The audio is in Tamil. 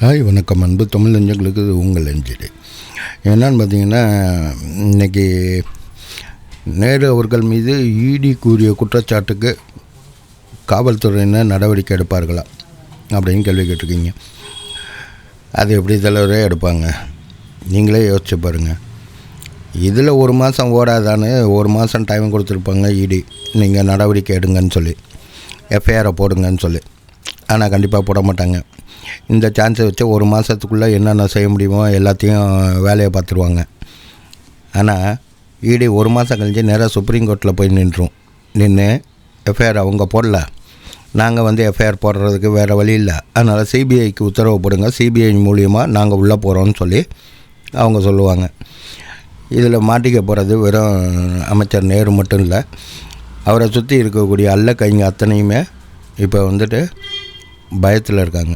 ஹாய் வணக்கம். அன்பு தமிழ் நெஞ்சங்களுக்கு உங்கள் நெஞ்சிடு என்னன்னு பார்த்தீங்கன்னா இன்னைக்கு நேரு அவர்கள் மீது இடி கூறிய குற்றச்சாட்டுக்கு காவல்துறையினர் நடவடிக்கை எடுப்பார்களா அப்படின்னு கேள்வி கேட்டிருக்கீங்க. அது எப்படி தலைவரே எடுப்பாங்க? நீங்களே யோசிச்சு பாருங்கள் இதில் ஒரு மாதம் ஓடாதான்னு ஒரு மாதம் டைம் கொடுத்துருப்பாங்க இடி நீங்கள் நடவடிக்கை எடுங்கன்னு சொல்லி எஃப்ஐஆரை போடுங்கன்னு சொல்லி. ஆனால் கண்டிப்பாக போட மாட்டாங்க. இந்த சான்ஸை வச்சு ஒரு மாதத்துக்குள்ளே என்னென்ன செய்ய முடியுமோ எல்லாத்தையும் வேலையை பார்த்துருவாங்க. ஆனால் இடி ஒரு மாதம் கழிஞ்சு நேராக சுப்ரீம் கோர்ட்டில் போய் நின்றும். நின்று எஃப்ஐஆர் அவங்க போடல. நாங்கள் வந்து எஃப்ஐஆர் போடுறதுக்கு வேறு வழி இல்லை. அதனால் சிபிஐக்கு உத்தரவு போடுங்க. சிபிஐ மூலியமாக நாங்கள் உள்ளே போகிறோம்னு சொல்லி அவங்க சொல்லுவாங்க. இதில் மாட்டிக்க போகிறது வெறும் அமைச்சர் நேரு மட்டும் இல்லை. அவரை சுற்றி இருக்கக்கூடிய அல்ல கைங்க அத்தனையுமே இப்போ வந்துட்டு பயத்தில் இருக்காங்க.